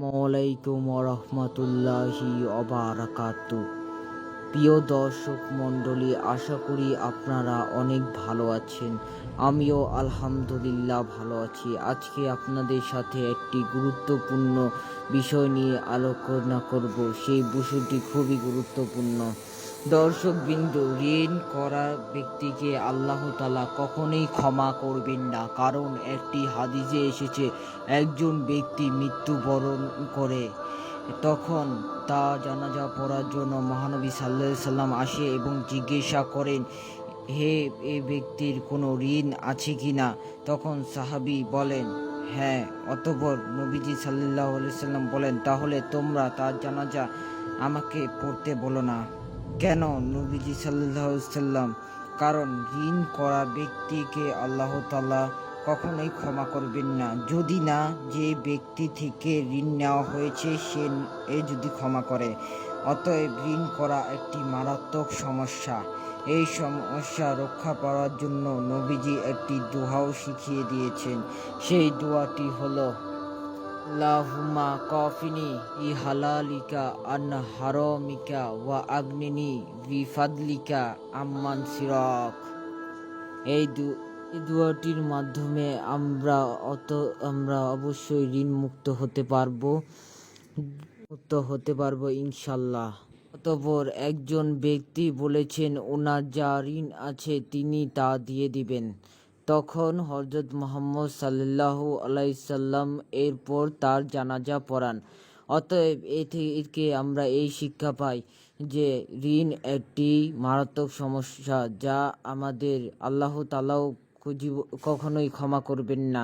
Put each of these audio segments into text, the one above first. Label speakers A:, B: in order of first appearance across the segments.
A: আসসালামাইকুম রহমতুল্লাহি অবারাকাতু প্রিয় দর্শক মণ্ডলী, আশা করি আপনারা অনেক ভালো আছেন। আমিও আলহামদুলিল্লাহ ভালো আছি। আজকে আপনাদের সাথে একটি গুরুত্বপূর্ণ বিষয় নিয়ে আলোচনা করব। সেই বিষয়টি খুবই গুরুত্বপূর্ণ। দর্শক বিন্দু ঋণ করা ব্যক্তিকে আল্লাহ তালা কখনোই ক্ষমা করবেন না। কারণ একটি হাদিসে এসেছে, একজন ব্যক্তি মৃত্যুবরণ করে, তখন তা জানাজা পড়ার জন্য মহানবী সাল্লাহ সাল্লাম আসে এবং জিজ্ঞাসা করেন, হে এ ব্যক্তির কোনো ঋণ আছে কি না? তখন সাহাবি বলেন হ্যাঁ। অতপর নবীজি সাল্লাহ সাল্লাম বলেন, তাহলে তোমরা তার জানাজা আমাকে পড়তে বলো না। কেন নবীজি সাল্লাম কারণ ঋণ করা ব্যক্তিকে আল্লাহ তালা কখনোই ক্ষমা করবেন না। যদি না, যে ব্যক্তি থেকে ঋণ নেওয়া হয়েছে, সে এ যদি ক্ষমা করে। অতএব ঋণ করা একটি মারাত্মক সমস্যা। এই সমস্যা রক্ষা পাওয়ার জন্য নবীজি একটি দোহাও শিখিয়ে দিয়েছেন। সেই দোয়াটি হলো আল্লাহুম্মা কফিনি ই হালালিকা আন হারমিকা ওয়া আগ্নিনি বি ফাদলিকা আম্মান সিরক। এই দু দুয়াটির মাধ্যমে আমরা অত, আমরা অবশ্যই ঋণ মুক্ত হতে পারব, মুক্ত হতে পারব ইনশাল্লাহ অতপর একজন ব্যক্তি বলেছেন, ওনার যা ঋণ আছে, তিনি তা দিয়ে দিবেন। তখন হজরত মোহাম্মদ সাল্লাহ আলাইসাল্লাম এরপর তার জানাজা পড়ান। অতএব এ থেকে আমরা এই শিক্ষা পাই যে ঋণ একটি মারাত্মক সমস্যা যা আমাদের আল্লাহ তালাও কখনোই ক্ষমা করবেন না।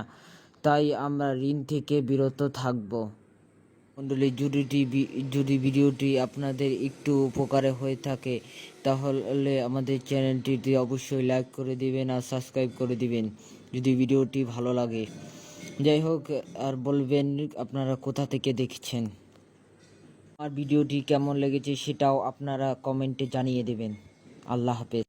A: তাই আমরা ঋণ থেকে বিরত থাকব। মণ্ডলী যদি যদি ভিডিওটি আপনাদের একটু উপকারে হয়ে থাকে, তাহলে আমাদের চ্যানেলটিতে অবশ্যই লাইক করে দিবেন আর সাবস্ক্রাইব করে দিবেন, যদি ভিডিওটি ভালো লাগে। যাই হোক, আর বলবেন আপনারা কোথা থেকে দেখছেন? আর ভিডিওটি কেমন লেগেছে সেটাও আপনারা কমেন্টে জানিয়ে দেবেন। আল্লাহ হাফেজ।